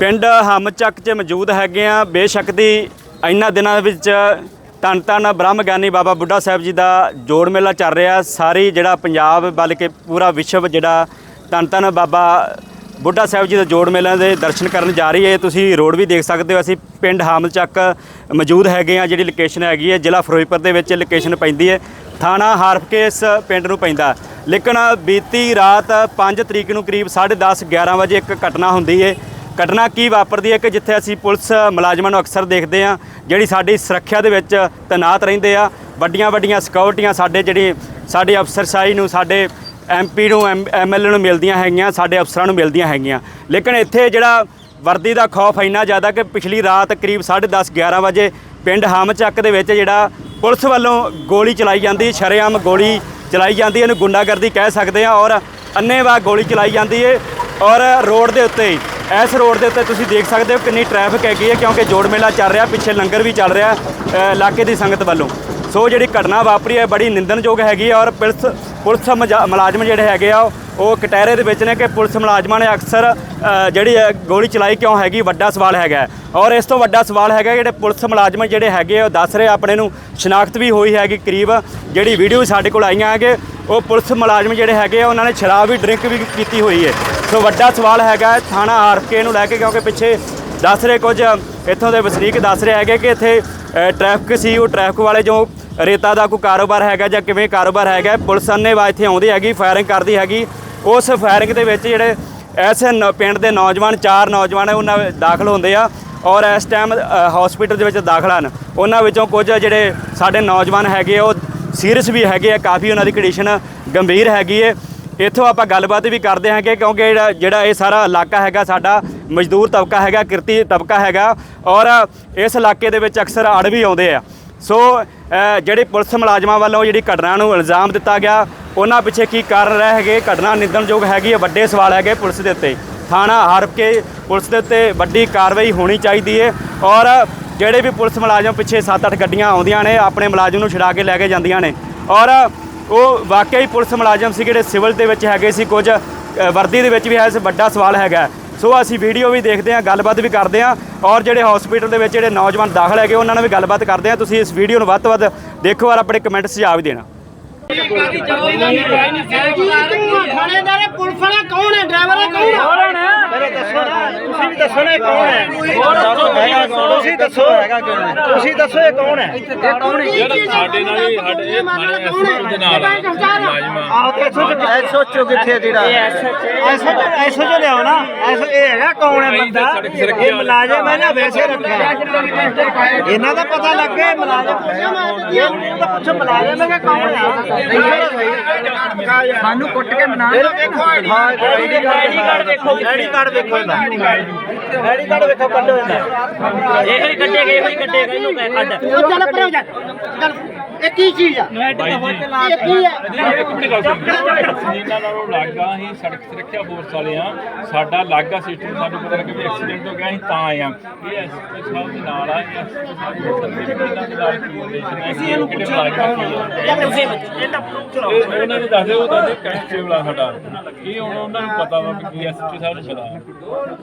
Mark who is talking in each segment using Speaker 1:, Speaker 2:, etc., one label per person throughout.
Speaker 1: ਪਿੰਡ ਹਮਚੱਕ 'ਚ ਮੌਜੂਦ ਹੈਗੇ ਆ ਬੇਸ਼ੱਕ ਦੀ ਇਹਨਾਂ ਦਿਨਾਂ ਵਿੱਚ ਧੰਨ ਧੰਨ ਬ੍ਰਹਮ ਗਿਆਨੀ ਬਾਬਾ ਬੁੱਢਾ ਸਾਹਿਬ ਜੀ ਦਾ ਜੋੜ ਮੇਲਾ ਚੱਲ ਰਿਹਾ। ਸਾਰੀ ਜਿਹੜਾ ਪੰਜਾਬ ਬਲਕਿ ਪੂਰਾ ਵਿਸ਼ਵ ਜਿਹੜਾ ਧੰਨ ਧੰਨ ਬਾਬਾ ਬੁੱਢਾ ਸਾਹਿਬ ਜੀ ਦਾ ਜੋੜ ਮੇਲਾ ਦੇ ਦਰਸ਼ਨ ਕਰਨ ਜਾ ਰਹੀ ਹੈ। ਤੁਸੀਂ ਰੋਡ ਵੀ ਦੇਖ ਸਕਦੇ ਹੋ। ਅਸੀਂ ਪਿੰਡ ਹਾਮਲਚੱਕ ਮੌਜੂਦ ਹੈਗੇ ਆ ਜਿਹੜੀ ਲੋਕੇਸ਼ਨ ਹੈਗੀ ਹੈ, ਜ਼ਿਲ੍ਹਾ ਫਿਰੋਜ਼ਪੁਰ ਦੇ ਵਿੱਚ ਲੋਕੇਸ਼ਨ ਪੈਂਦੀ ਹੈ। ਥਾਣਾ ਹਾਰਫਕੇਸ ਪਿੰਡ ਨੂੰ ਪੈਂਦਾ। ਲੇਕਿਨ ਬੀਤੀ ਰਾਤ 5 ਤਰੀਕ ਨੂੰ ਕਰੀਬ 10:30 11 ਵਜੇ ਇੱਕ ਘਟਨਾ ਹੁੰਦੀ ਹੈ। ਘਟਨਾ ਕੀ ਵਾਪਰਦੀ ਹੈ ਕਿ ਜਿੱਥੇ ਅਸੀਂ ਪੁਲਿਸ ਮੁਲਾਜ਼ਮਾਂ ਨੂੰ ਅਕਸਰ ਦੇਖਦੇ ਹਾਂ, ਜਿਹੜੀ ਸਾਡੀ ਸੁਰੱਖਿਆ ਦੇ ਵਿੱਚ ਤੈਨਾਤ ਰਹਿੰਦੇ ਆ, ਵੱਡੀਆਂ ਵੱਡੀਆਂ ਸਿਕਿਉਰਟੀਆਂ ਸਾਡੇ ਜਿਹੜੀ ਸਾਡੇ ਅਫਸਰਸ਼ਾਹੀ ਨੂੰ, ਸਾਡੇ ਐਮਪੀ ਨੂੰ ਐਮਐਲਏ ਨੂੰ ਮਿਲਦੀਆਂ ਹੈਗੀਆਂ, ਸਾਡੇ ਅਫਸਰਾਂ ਨੂੰ ਮਿਲਦੀਆਂ ਹੈਗੀਆਂ। ਲੇਕਿਨ ਇੱਥੇ ਜਿਹੜਾ ਵਰਦੀ ਦਾ ਖੌਫ ਇੰਨਾ ਜ਼ਿਆਦਾ ਕਿ ਪਿਛਲੀ ਰਾਤ ਕਰੀਬ 10:30 11 ਵਜੇ ਪਿੰਡ ਹਾਮਚੱਕ ਦੇ ਵਿੱਚ ਜਿਹੜਾ ਪੁਲਿਸ ਵੱਲੋਂ ਗੋਲੀ ਚਲਾਈ ਜਾਂਦੀ, ਸ਼ਰੇਆਮ ਗੋਲੀ ਚਲਾਈ ਜਾਂਦੀ ਹੈ ਇਹਨੂੰ ਗੁੰਡਾਗਰਦੀ ਕਹਿ ਸਕਦੇ ਆ ਔਰ ਅੰਨੇਵਾਹ ਗੋਲੀ ਚਲਾਈ ਜਾਂਦੀ ਹੈ ਔਰ ਰੋਡ ਦੇ ਉੱਤੇ ਹੀ, ਇਸ ਰੋਡ ਦੇ ਉੱਤੇ ਤੁਸੀਂ ਦੇਖ ਸਕਦੇ ਹੋ ਕਿੰਨੀ ਟ੍ਰੈਫਿਕ ਹੈਗੀ ਹੈ ਕਿਉਂਕਿ ਜੋੜ ਮੇਲਾ ਚੱਲ ਰਿਹਾ ਪਿੱਛੇ ਲੰਗਰ ਵੀ ਚੱਲ ਰਿਹਾ ਇਲਾਕੇ ਦੀ ਸੰਗਤ ਵੱਲੋਂ। ਸੋ ਜਿਹੜੀ ਘਟਨਾ ਵਾਪਰੀ ਹੈ ਬੜੀ ਨਿੰਦਣਯੋਗ ਹੈਗੀ ਹੈ ਔਰ ਪੁਲਿਸ ਪੁਲਿਸ ਮਜਾ- ਮੁਲਾਜ਼ਮ ਜਿਹੜੇ ਹੈਗੇ ਆ ਉਹ ਕਟਹਿਰੇ ਦੇ ਵਿੱਚ ਨੇ ਕਿ ਪੁਲਿਸ ਮੁਲਾਜ਼ਮਾਂ ਨੇ ਅਕਸਰ ਜਿਹੜੀ ਹੈ ਗੋਲੀ ਚਲਾਈ ਕਿਉਂ ਹੈਗੀ ਵੱਡਾ ਸਵਾਲ ਹੈਗਾ। ਔਰ ਇਸ ਤੋਂ ਵੱਡਾ ਸਵਾਲ ਹੈਗਾ ਜਿਹੜੇ ਪੁਲਿਸ ਮੁਲਾਜ਼ਮ ਜਿਹੜੇ ਹੈਗੇ ਆ, ਉਹ ਦੱਸ ਰਹੇ ਆਪਣੇ ਨੂੰ ਸ਼ਨਾਖਤ ਵੀ ਹੋਈ ਹੈਗੀ ਕਰੀਬ ਜਿਹੜੀ ਵੀਡੀਓ ਸਾਡੇ ਕੋਲ ਆਈਆਂ ਹੈਗੇ ਉਹ ਪੁਲਿਸ ਮੁਲਾਜ਼ਮ ਜਿਹੜੇ ਹੈਗੇ ਆ ਉਹਨਾਂ ਨੇ ਸ਼ਰਾਬ ਵੀ ਡਰਿੰਕ ਵੀ ਕੀਤੀ ਹੋਈ ਹੈ। ਸੋ ਵੱਡਾ ਸਵਾਲ ਹੈਗਾ ਹੈ ਥਾਣਾ ਆਰਕੇ ਨੂੰ ਲੈ ਕੇ ਕਿਉਂਕਿ ਪਿੱਛੇ ਦੱਸ ਰਹੇ ਕੁਝ ਇੱਥੋਂ ਦੇ ਵਸਨੀਕ ਦੱਸ ਰਹੇ ਹੈਗੇ ਕਿ ਇੱਥੇ ਅ, ਟ੍ਰੈਫਿਕ ਸੀ ਉਹ ਟ੍ਰੈਫਿਕ ਵਾਲੇ ਜੋ ਰੇਤਾ ਦਾ ਕੋਈ ਕਾਰੋਬਾਰ ਹੈਗਾ ਜਾਂ ਕਿਵੇਂ ਕਾਰੋਬਾਰ ਹੈਗਾ ਪੁਲਿਸ ਅੰਨੇਵਾਹ ਇੱਥੇ ਆਉਂਦੀ ਹੈਗੀ ਫਾਇਰਿੰਗ ਕਰਦੀ ਹੈਗੀ। ਉਸ ਫਾਇਰਿੰਗ ਦੇ ਵਿੱਚ ਜਿਹੜੇ ਐਸੇ ਨ- ਪਿੰਡ ਦੇ ਨੌਜਵਾਨ ਚਾਰ ਨੌਜਵਾਨ ਉਹਨਾਂ ਦਾਖਲ ਹੁੰਦੇ ਆ ਔਰ ਇਸ ਟਾਈਮ ਹਸਪੀਟਲ ਦੇ ਵਿੱਚ ਦਾਖਲ ਹਨ। ਉਹਨਾਂ ਵਿੱਚੋਂ ਕੁਝ ਜਿਹੜੇ ਸਾਡੇ ਨੌਜਵਾਨ ਹੈਗੇ ਆ, ਉਹ ਸੀਰੀਅਸ ਵੀ ਹੈਗੇ ਆ ਕਾਫੀ ਉਹਨਾਂ ਦੀ ਕੰਡੀਸ਼ਨ ਗੰਭੀਰ ਹੈਗੀ ਹੈ ਇੱਥੋਂ ਆਪਾਂ ਗੱਲਬਾਤ ਵੀ ਕਰਦੇ ਹਾਂ ਕਿਉਂਕਿ ਜਿਹੜਾ ਇਹ ਸਾਰਾ ਇਲਾਕਾ ਹੈਗਾ ਸਾਡਾ ਮਜ਼ਦੂਰ ਤਬਕਾ ਹੈਗਾ ਕਿਰਤੀ ਤਬਕਾ ਹੈਗਾ ਔਰ ਇਸ ਇਲਾਕੇ ਦੇ ਵਿੱਚ ਅਕਸਰ ਅੜ ਵੀ ਆਉਂਦੇ ਆ। ਸੋ ਜਿਹੜੇ ਪੁਲਿਸ ਮੁਲਾਜ਼ਮਾਂ ਵੱਲੋਂ ਜਿਹੜੀ ਘਟਨਾ ਨੂੰ ਇਲਜ਼ਾਮ ਦਿੱਤਾ ਗਿਆ ਉਹਨਾਂ ਪਿੱਛੇ ਕੀ ਕਾਰਨ ਰਹੇ ਹੈਗੇ? ਘਟਨਾ ਨਿੰਦਣਯੋਗ ਹੈਗੀ ਹੈ, ਵੱਡੇ ਸਵਾਲ ਹੈਗੇ ਪੁਲਿਸ ਦੇ ਉੱਤੇ। ਥਾਣਾ ਹਰਪ ਕੇ ਪੁਲਿਸ ਦੇ ਉੱਤੇ ਵੱਡੀ ਕਾਰਵਾਈ ਹੋਣੀ ਚਾਹੀਦੀ ਹੈ ਔਰ ਜਿਹੜੇ ਵੀ ਪੁਲਿਸ ਮੁਲਾਜ਼ਮ ਪਿੱਛੇ 7-8 ਗੱਡੀਆਂ ਆਉਂਦੀਆਂ ਨੇ, ਆਪਣੇ ਮੁਲਾਜ਼ਮ ਨੂੰ ਛੁਡਾ ਕੇ ਲੈ ਕੇ ਜਾਂਦੀਆਂ ਨੇ। ਔਰ ਉਹ ਵਾਕਿਆ ਹੀ ਪੁਲਿਸ ਮੁਲਾਜ਼ਮ ਸੀ, ਜਿਹੜੇ ਸਿਵਲ ਦੇ ਵਿੱਚ ਹੈਗੇ ਸੀ, ਕੁਝ ਵਰਦੀ ਦੇ ਵਿੱਚ ਵੀ ਹੈ, ਇਸ ਵੱਡਾ ਸਵਾਲ ਹੈਗਾ। ਸੋ ਅਸੀਂ ਵੀਡੀਓ ਵੀ ਦੇਖਦੇ ਹਾਂ, ਗੱਲਬਾਤ ਵੀ ਕਰਦੇ ਹਾਂ ਔਰ ਜਿਹੜੇ ਹਸਪੀਟਲ ਦੇ ਵਿੱਚ ਜਿਹੜੇ ਨੌਜਵਾਨ ਦਾਖਲ ਹੈਗੇ, ਉਹਨਾਂ ਨਾਲ ਵੀ ਗੱਲਬਾਤ ਕਰਦੇ ਹਾਂ। ਤੁਸੀਂ ਇਸ ਵੀਡੀਓ ਨੂੰ ਵੱਧ ਤੋਂ ਵੱਧ ਦੇਖੋ ਔਰ ਆਪਣੇ ਕਮੈਂਟ ਸੁਝਾਅ ਵੀ ਦੇਣਾ।
Speaker 2: ਥਾਣੇਦਾਰ ਪੁਲਿਸ ਵਾਲਾ ਕੌਣ ਹੈ ਡਰਾਈਵਰ ਹੈ ਕੌਣ ਹੈ
Speaker 3: ਮੇਰੇ ਦੱਸੋ ਨਾ ਤੁਸੀਂ ਵੀ ਦੱਸੋ ਨਾ ਇਹ ਕੌਣ ਹੈ ਤੁਸੀਂ ਦੱਸੋ ਹੈਗਾ ਕਿਉਂ ਹੈ? ਤੁਸੀਂ ਦੱਸੋ ਇਹ ਕੌਣ ਹੈ
Speaker 2: ਸਾਡੇ ਨਾਲ ਹੀ ਸਾਡੇ ਇਹ ਥਾਣੇ ਐਸਓ ਦੇ ਨਾਲ
Speaker 3: ਆਹ ਤੇ ਐਸੋ ਚੋ ਕਿੱਥੇ ਜਿਹੜਾ ਐਸੋ ਐਸੋ ਜੋ ਲਿਆਓ ਨਾ ਐਸੋ ਇਹ ਹੈਗਾ ਕੌਣ ਹੈ ਬੰਦਾ ਇਹ ਮੁਲਾਜ਼ਮ ਹੈ ਨਾ ਵੈਸੇ ਰੱਖਿਆ ਇਹਨਾਂ ਦਾ ਪਤਾ ਲੱਗ ਗਿਆ ਮੁਲਾਜ਼ਮ ਪੁੱਛੋ ਮੁਲਾਜ਼ਮ ਹੈ ਕੌਣ ਹੈ ਸਾਨੂੰ ਕੁੱਟ ਕੇ ਮਨਾ ਵੇਖੋ ਹਾਂ? ਆਈਡੀ ਕਾਰਡ ਦੇਖੋ ਆਈਡੀ ਕਾਰਡ ਦੇਖੋ ਇਹਦਾ। ਆਈਡੀ ਕਾਰਡ ਵੇਖੋ ਕੱਢੋ ਇਹਦਾ।
Speaker 4: ਇਹ ਹੀ ਕੱਢੇਗਾ ਇਹ ਹੀ ਕੱਢੇਗਾ ਇਹਨੂੰ ਕੱਢ।
Speaker 2: ਚੱਲ ਪਰੇ ਹੋ ਜਾ। ਚੱਲ। ਇਹ ਕੀ ਚੀਜ਼ ਆ? ਇਹ ਕੀ ਹੈ
Speaker 5: ਇਹਨਾਂ ਨਾਲੋਂ ਲੱਗਾ ਅਸੀਂ ਸੜਕ ਸੁਰੱਖਿਆ ਫੋਰਸ ਵਾਲੇ ਆ। ਸਾਡਾ ਲੱਗਾ ਸਿਸਟਮ ਸਾਨੂੰ ਪਤਾ ਲੱਗਾ ਵੀ ਐਕਸੀਡੈਂਟ ਹੋ ਗਿਆ ਅਸੀਂ ਤਾਂ ਆਏ ਆ। ਇਹ ਐਸਪੀ ਸਾਹਿਬ ਦੇ ਨਾਲ ਆ ਇਹ ਐਸਪੀ ਸਾਹਿਬ ਦੇ ਨਾਲ ਹੈ ਕਿਹੜੇ ਇਹ ਉਹਨਾਂ ਨੇ ਦੱਸਦੇ ਉਹ ਦੱਸਦੇ ਕਨਸਟੇਬਲ ਆ ਸਾਡਾ। ਇਹ ਹੁਣ ਉਹਨਾਂ ਨੂੰ ਪਤਾ ਵਾ ਕਿ ਕੀ ਐਸਪੀ ਸਾਹਿਬ ਨੂੰ ਪਤਾ।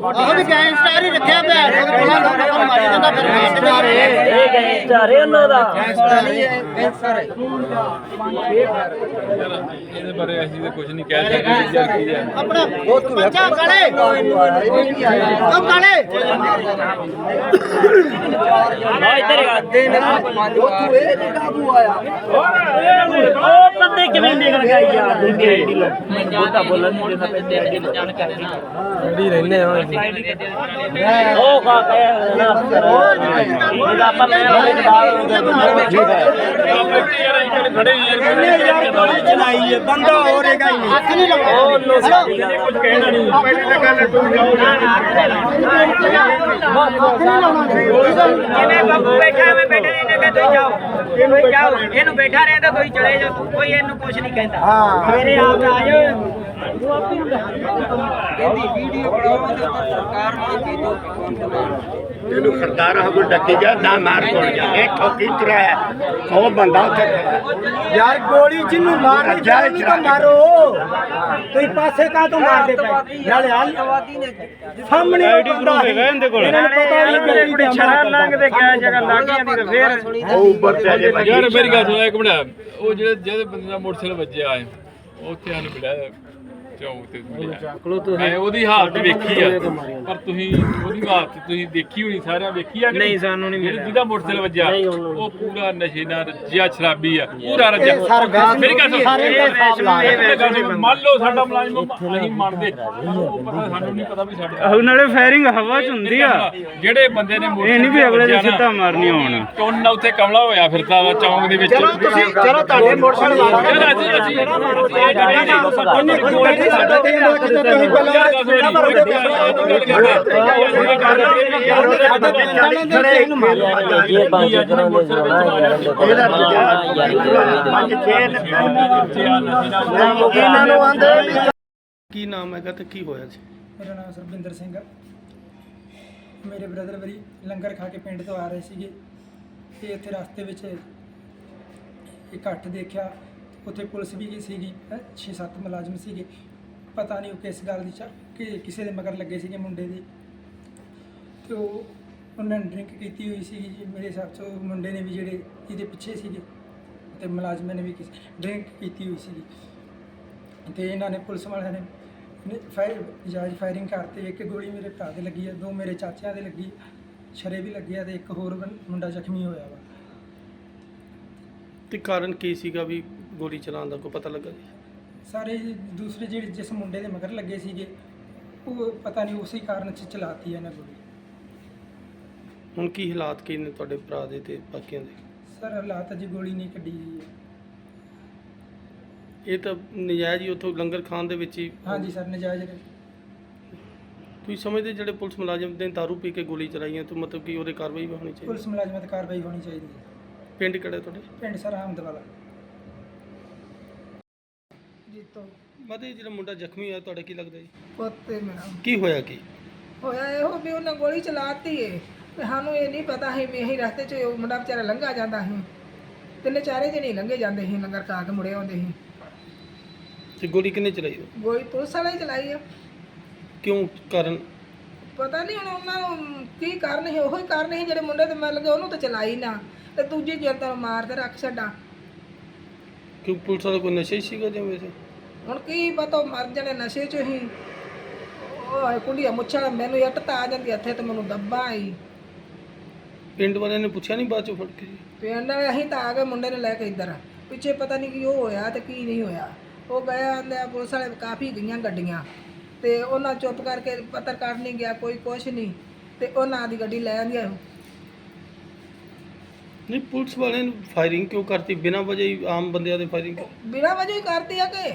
Speaker 2: ਉਹ ਵੀ ਗੈਂਗਸਟਰ ਹੀ ਰੱਖਿਆ ਪਿਆ। ਹੈ ਉਹਦੇ ਕੋਲ ਲੋਕਾਂ ਨੂੰ ਮਾਰੀ ਜਾਂਦਾ ਫਿਰ ਦਿੰਦੇ
Speaker 4: ਇਹ ਗੈਂਗਸਟਰ ਹੈ ਉਹਨਾਂ ਦਾ।
Speaker 5: ਇਹਦੇ ਬਾਰੇ ਅਸੀਂ ਤਾਂ ਕੁਝ ਨਹੀਂ ਕਹਿ ਸਕਦੇ ਯਾਰ ਕੀ ਹੈ
Speaker 2: ਆਪਣਾ ਬੱਚਾ ਕਾਲੇ ਉਹ ਕਾਲੇ
Speaker 4: ਆ ਇੱਧਰ ਆ ਉਹ ਬੰਦੇ ਕਿਵੇਂ ਨਿਕਲ ਗਏ ਯਾਰ ਦੂਜੀ ਆਈਡੀ ਲੋ ਬੋਤਾ ਬੋਲਣ ਨਹੀਂ ਦੇਣਾ ਪੈਂਦੇ ਆਈਡੀ ਲੋ ਵੀ ਰਹਿੰਦੇ ਹਾਂ ਉਹ ਕਾ ਕਹਿ ਨਾ ਇਹਦਾ ਆਪਾਂ ਮੈਂ ਉਹਦੇ
Speaker 5: ਖੜੇ ਯਾਰ
Speaker 3: ਚਲਾਈ ਹੈ। ਬੰਦਾ ਹੋਰੇਗਾ ਹੀ
Speaker 2: ਹੱਥ ਨਹੀਂ ਲਾਉਣਾ
Speaker 4: ਉਹ ਲੋ ਸਾਡੀ ਗੱਲ
Speaker 5: ਕੁਝ ਕਹਿਣਾ ਨਹੀਂ ਪਹਿਲੀ ਤਾਂ ਗੱਲ ਤੂੰ ਜਾਓ
Speaker 6: ਜਿਵੇਂ ਬੱਬੂ ਬੈਠਾ ਐਵੇਂ ਬੈਠੇ ਨੇ ਇਹਨੇ ਕਹਿੰਦੇ ਜਾਓ ਕੋਈ ਜਾਓ ਇਹਨੂੰ ਬੈਠਾ ਰਹਿੰਦਾ ਕੋਈ ਚਲੇ ਜਾਓ ਕੋਈ ਇਹਨੂੰ ਕੁਝ ਨਹੀਂ ਕਹਿੰਦਾ। ਸਵੇਰੇ ਆਪ ਆ ਜਾਓ ਇਹਨੂੰ ਖਰਦਾਰਾ ਹੋ ਡੱਕੀ ਜਾ ਨਾ ਮਾਰ ਕੋਲ ਜਾ। ਇਹ ਠੋਕੀ ਤੁਰਿਆ ਉਹ ਬੰਦਾ ਉੱਥੇ ਖੜਾ।
Speaker 2: ਯਾਰ ਗੋਲੀ ਜਿਹਨੂੰ ਮਾਰਨੀ ਚਾਹੀਦੀ ਤਾਂ ਮਾਰੋ। ਤੁਸੀਂ ਪਾਸੇ ਕਾ ਤੋਂ ਮਾਰਦੇ ਪਏ? ਨਾਲੇ ਹਾਲ ਸਾਹਮਣੇ ਆਈਡੀ ਪ੍ਰੂਫ ਹੈਗਾ ਇਹਦੇ ਕੋਲ। ਇਹਨਾਂ ਨੂੰ ਪਤਾ ਨਹੀਂ ਕਿ ਛੜਾ ਲੰਘ ਦੇ ਕਿਆ ਜਗ੍ਹਾ ਲੱਗ ਜਾਂਦੀ ਤੇ ਫੇਰ
Speaker 6: ਉਹ ਉੱਪਰ ਤੇ ਜੇ
Speaker 5: ਯਾਰ ਮੇਰੀ ਗੱਲ ਸੁਣੋ ਇੱਕ ਮਿੰਟ। ਉਹ ਜਿਹੜੇ ਜਿਹਦੇ ਬੰਦੇ ਦਾ ਮੋਟਰਸਾਈਕਲ ਵੱਜਿਆ ਹੈ ਉੱਥੇ ਹਨ ਮਿਲਿਆ ਚੌਂਕ ਤੇ ਮਿਲਿਆ ਮੈਂ ਉਹਦੀ ਹਾਲਤ ਵੇਖੀ ਆ। ਪਰ ਤੁਸੀਂ ਉਹਦੀ ਹਾਲਤ ਤੁਸੀਂ ਦੇਖੀ ਹੋਣੀ ਸਾਰਿਆਂ ਵੇਖੀ ਆ ਕਿ ਨਹੀਂ ਸਾਨੂੰ ਨਹੀਂ ਮਿਲਿਆ। ਜਿਹਦਾ ਮੋਟਰਸਾਈਕਲ ਵੱਜਿਆ ਉਹ ਪੂਰਾ ਨਸ਼ੇ ਨਾਲ ਰੱਜਿਆ ਸ਼ਰਾਬੀ ਆ ਪੂਰਾ ਰੱਜਿਆ। ਮੇਰੀ ਗੱਲ ਸੁਣੋ। ਮੇਰੀ ਮੰਨ ਲਓ ਸਾਡਾ ਮੁਲਾਜ਼ਮ ਅਸੀਂ ਮੰਨਦੇ। ਉਹ ਪਤਾ ਸਾਨੂੰ ਨਹੀਂ ਪਤਾ ਵੀ ਸਾਡੇ
Speaker 7: ਨਾਲੇ ਫਾਇਰਿੰਗ ਹਵਾ ਚ ਹੁੰਦੀ ਆ।
Speaker 5: ਜਿਹੜੇ ਬੰਦੇ ਨੇ
Speaker 7: ਇਹ ਨਹੀਂ ਵੀ ਅਗਲੇ ਦੇ ਸਿੱਧਾ ਮਾਰਨੀ ਹੋਣ
Speaker 5: ਚੋਣ ਉੱਥੇ ਕਮਲਾ ਹੋਇਆ ਫਿਰਦਾ ਵਾ ਚੌਂਕ ਦੇ ਵਿੱਚ।
Speaker 2: ਚਲੋ ਤੁਸੀਂ ਚਲੋ ਤੁਹਾਡੇ ਮੋਟਰਸਾਈਕਲ ਲਾ ਲਓ
Speaker 5: ਯਾਰ ਅਸੀਂ ਅਸੀਂ
Speaker 2: ਉਹਨੇ ਗੋਲੀ ਤੇ ਸਾਡਾ ਤੇ ਕਿਤੇ ਤੁਸੀਂ ਪਹਿਲਾਂ
Speaker 8: ਕੀ ਨਾਮ ਹੈਗਾ ਤੇ ਕੀ ਹੋਇਆ ਸੀ
Speaker 4: ਮੇਰਾ ਨਾਮ ਸਰਬਿੰਦਰ ਸਿੰਘ ਹੈ ਮੇਰੇ ਬ੍ਰਦਰ ਵਰੀ ਲੰਗਰ ਖਾ ਕੇ ਪਿੰਡ ਤੋਂ ਆ ਰਹੇ ਸੀਗੇ ਤੇ ਇੱਥੇ ਰਸਤੇ ਵਿੱਚ ਇੱਕ ਇਕੱਠ ਦੇਖਿਆ ਉੱਥੇ ਪੁਲਿਸ ਵੀ ਸੀਗੀ 6-7 ਮੁਲਾਜ਼ਮ ਸੀਗੇ ਪਤਾ ਨਹੀਂ ਉਹ ਕਿਸ ਗੱਲ ਦੀ ਚ ਕਿ ਕਿਸੇ ਦੇ ਮਗਰ ਲੱਗੇ ਸੀਗੇ ਮੁੰਡੇ ਦੇ। ਤੇ ਉਹ ਉਹਨਾਂ ਨੇ ਡਰਿੰਕ ਕੀਤੀ ਹੋਈ ਸੀਗੀ ਜੀ, ਮੇਰੇ ਹਿਸਾਬ 'ਚ ਮੁੰਡੇ ਨੇ ਵੀ ਜਿਹੜੇ ਇਹਦੇ ਪਿੱਛੇ ਸੀਗੇ ਤੇ ਮੁਲਾਜ਼ਮਾਂ ਨੇ ਵੀ ਡਰਿੰਕ ਕੀਤੀ ਹੋਈ ਸੀਗੀ। ਤੇ ਇਹਨਾਂ ਨੇ ਪੁਲਿਸ ਵਾਲਿਆਂ ਨੇ ਫਾਇਰ ਜਾਇਜ਼ ਫਾਇਰਿੰਗ ਕਰਤੀ, ਇੱਕ ਗੋਲੀ ਮੇਰੇ ਭਰਾ ਦੇ ਲੱਗੀ ਹੈ ਦੋ ਮੇਰੇ ਚਾਚਿਆਂ ਦੇ ਲੱਗੀ, ਛਰੇ ਵੀ ਲੱਗੇ ਆ ਤੇ ਇੱਕ ਹੋਰ ਮੁੰਡਾ ਜ਼ਖਮੀ ਹੋਇਆ ਵਾ।
Speaker 8: ਤੇ ਕਾਰਨ ਕੀ ਸੀਗਾ ਵੀ ਗੋਲੀ ਚਲਾਉਣ ਦਾ ਕੋਈ ਪਤਾ ਲੱਗਾ?
Speaker 4: ਸਾਰੇ ਦੂਸਰੇ ਜਿਹੜੇ ਜਿਸ ਮੁੰਡੇ ਦੇ ਮਗਰ ਲੱਗੇ ਸੀਗੇ ਉਹ ਪਤਾ ਨਹੀਂ ਉਸੇ ਕਾਰਨ ਚ ਚਲਾਤੀ ਹੈ ਇਹਨਾਂ ਗੋਲੀ
Speaker 8: ਹੁਣ ਕੀ ਹਾਲਾਤ ਕੀ ਨੇ ਤੁਹਾਡੇ ਭਰਾ ਦੇ ਤੇ ਬਾਕੀਆਂ ਦੇ?
Speaker 4: ਸਰ ਹਾਲਾਤ ਜੀ ਗੋਲੀ ਨਹੀਂ ਕੱਢੀ ਜੀ
Speaker 8: ਇਹ ਤਾਂ ਨਜਾਇਜ਼ ਹੀ ਉੱਥੋਂ ਲੰਗਰ ਖਾਨ ਦੇ ਵਿੱਚ ਹੀ
Speaker 4: ਹਾਂਜੀ ਸਰ ਨਜਾਇਜ਼
Speaker 8: ਤੁਸੀਂ ਸਮਝਦੇ ਜਿਹੜੇ ਪੁਲਿਸ ਮੁਲਾਜ਼ਮ ਨੇ ਦਾਰੂ ਪੀ ਕੇ ਗੋਲੀ ਚਲਾਈਆਂ ਤਾਂ ਮਤਲਬ ਕਿ ਉਹਦੇ ਕਾਰਵਾਈ ਵੀ ਹੋਣੀ ਚਾਹੀਦੀ?
Speaker 4: ਪੁਲਿਸ ਮੁਲਾਜ਼ਮਾਂ ਤੇ ਕਾਰਵਾਈ ਹੋਣੀ ਚਾਹੀਦੀ ਹੈ।
Speaker 8: ਪਿੰਡ ਕਿਹੜਾ ਤੁਹਾਡੇ?
Speaker 4: ਪਿੰਡ ਸਰ ਆਮਦ
Speaker 8: ਮਤੇ ਜਿਹੜਾ ਮੁੰਡਾ ਜ਼ਖਮੀ ਹੋਇਆ ਤੁਹਾਡਾ ਕੀ ਲੱਗਦਾ ਜੀ?
Speaker 9: ਪੁੱਤੇ ਮੇਰਾ
Speaker 8: ਕੀ ਹੋਇਆ ਕੀ?
Speaker 9: ਹੋਇਆ ਇਹੋ ਵੀ ਉਹਨੇ ਗੋਲੀ ਚਲਾਤੀ ਏ। ਤੇ ਸਾਨੂੰ ਇਹ ਨਹੀਂ ਪਤਾ ਸੀ ਵੀ ਇਹੀ ਰਸਤੇ 'ਚ ਉਹ ਮੁੰਡਾ ਵਿਚਾਰਾ ਲੰਘਾ ਜਾਂਦਾ ਸੀ। ਤਿੰਨੇ ਚਾਰੇ ਜਣੇ ਲੰਘੇ ਜਾਂਦੇ ਸੀ ਲੰਗਰ ਖਾ ਕੇ ਮੁੜੇ ਆਉਂਦੇ ਸੀ।
Speaker 8: ਤੇ ਗੋਲੀ ਕਿੰਨੇ ਚਲਾਈ ਉਹ?
Speaker 9: ਗੋਲੀ ਪੁਲਿਸ ਵਾਲੇ ਹੀ ਚਲਾਈ ਆ।
Speaker 8: ਕਿਉਂ ਕਾਰਨ?
Speaker 9: ਪਤਾ ਨਹੀਂ ਹੁਣ ਉਹਨਾਂ ਨੂੰ ਕੀ ਕਾਰਨ ਸੀ ਉਹੀ ਕਾਰਨ ਸੀ ਜਿਹੜੇ ਮੁੰਡੇ ਤੇ ਮਿਲ ਗਏ ਉਹਨੂੰ ਤਾਂ ਚਲਾਈ ਨਾ। ਤੇ ਦੂਜੀ ਜਨਤਾ ਮਾਰ ਤੇ ਰੱਖ ਛੱਡਾ।
Speaker 8: ਕਿਉਂ ਪੁਲਿਸ ਵਾਲਾ ਕੋਈ ਨਸ਼ੇ 'ਚ ਸੀਗਾ ਜਿਵੇਂ ਵੈਸੇ?
Speaker 9: ਹੁਣ ਕੀ ਪਤਾ ਉਹ ਮਰ ਜਾਣੇ ਨਸ਼ੇ 'ਚ ਹੀ। ਉਹ ਕੁੰਡੀਆਂ ਮੁੱਛਾਂ ਮੈਨੂੰ ਇੱਟ ਤਾਂ ਆ ਜਾਂਦੀ ਇੱਥੇ ਤੇ ਮੈਨੂੰ ਦੱਬਾ ਆਈ
Speaker 8: ਪਿੰਡ ਵਾਲਿਆਂ ਨੇ ਪੁੱਛਿਆ ਨਹੀਂ ਬਾਅਦ ਚੋਂ ਫੜ ਕੇ? ਜੀ
Speaker 9: ਪਿੰਡ ਵਾਲੇ ਅਸੀਂ ਤਾਂ ਆ ਗਏ ਮੁੰਡੇ ਨੂੰ ਲੈ ਕੇ ਇੱਧਰ। ਪਿੱਛੇ ਪਤਾ ਨਹੀਂ ਕੀ ਉਹ ਹੋਇਆ ਤੇ ਕੀ ਨਹੀਂ ਹੋਇਆ। ਉਹ ਗਏ ਆਂਦੇ ਪੁਲਿਸ ਵਾਲੇ ਕਾਫੀ ਗਈਆਂ ਗੱਡੀਆਂ। ਤੇ ਉਹਨਾਂ ਚੁੱਪ ਕਰਕੇ ਪੱਤਰਕਾਰ ਨਹੀਂ ਗਿਆ ਕੋਈ ਕੁਛ ਨਹੀਂ। ਤੇ ਉਹਨਾਂ ਦੀ ਗੱਡੀ ਲੈ ਆਂਦੀ
Speaker 8: ਨਹੀਂ ਪੁਲਿਸ ਵਾਲਿਆਂ ਨੇ ਫਾਇਰਿੰਗ ਕਿਉਂ ਕਰਤੀ? ਬਿਨਾਂ ਵਜ੍ਹਾ ਹੀ ਆਮ ਬੰਦਿਆਂ ਦੇ ਫਾਇਰਿੰਗ
Speaker 9: ਬਿਨਾਂ ਵਜ੍ਹਾ ਹੀ ਕਰਦੀ ਆ ਕਿ।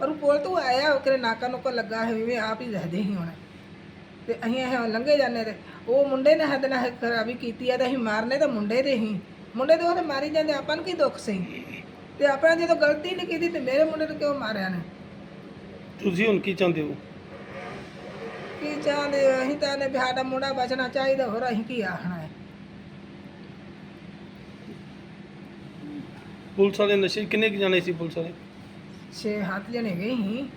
Speaker 9: ਪਰ ਉਹ ਪੁਲ ਤੋਂ ਆਇਆ ਉਹ ਕਿਰੇ ਨਾਕਾ ਨੁਕਾ ਲੱਗਾ ਹੈ ਵੀ ਆਪ ਹੀ ਦੱਸਦੇ ਸੀ ਹੁਣ। ਤੇ ਅਸੀਂ ਇਹ ਲੰਘੇ ਜਾਂਦੇ ਤੇ ਉਹ ਮੁੰਡੇ ਨੇ ਹੱਦ ਨਾਲ ਖਰਾਬੀ ਕੀਤੀ ਆ ਤੇ ਅਸੀਂ ਮਾਰਨੇ ਤਾਂ ਮੁੰਡੇ ਦੇ ਹੀ ਮੁੰਡੇ ਦੇ ਉਹਦੇ ਮਾਰੀ ਜਾਂਦੇ ਆਪਾਂ ਨੂੰ ਕੀ ਦੁੱਖ ਸੀ? ਤੇ ਆਪਾਂ ਜਦੋਂ ਗਲਤੀ ਨਹੀਂ ਕੀਤੀ ਤੇ ਮੇਰੇ ਮੁੰਡੇ ਨੂੰ ਕਿਉਂ ਮਾਰਿਆ ਨੇ?
Speaker 8: ਤੁਸੀਂ ਹੁਣ ਕੀ ਚਾਹੁੰਦੇ ਹੋ?
Speaker 9: ਕੀ ਚਾਹੁੰਦੇ ਅਸੀਂ ਤਾਂ ਨੇ ਵੀ ਸਾਡਾ ਮੁੰਡਾ ਬਚਣਾ ਚਾਹੀਦਾ ਹੋਰ ਅਸੀਂ ਕੀ ਆਖਣਾ ਹੈ?
Speaker 8: ਪੁਲਿਸ ਵਾਲੇ ਨਸ਼ੇ ਕਿੰਨੇ ਕੁ ਜਾਣੇ ਸੀ ਪੁਲਿਸ ਵਾਲੇ?
Speaker 9: ਛੇ ਹੱਥ ਜਣੇ ਗਏ ਹੀ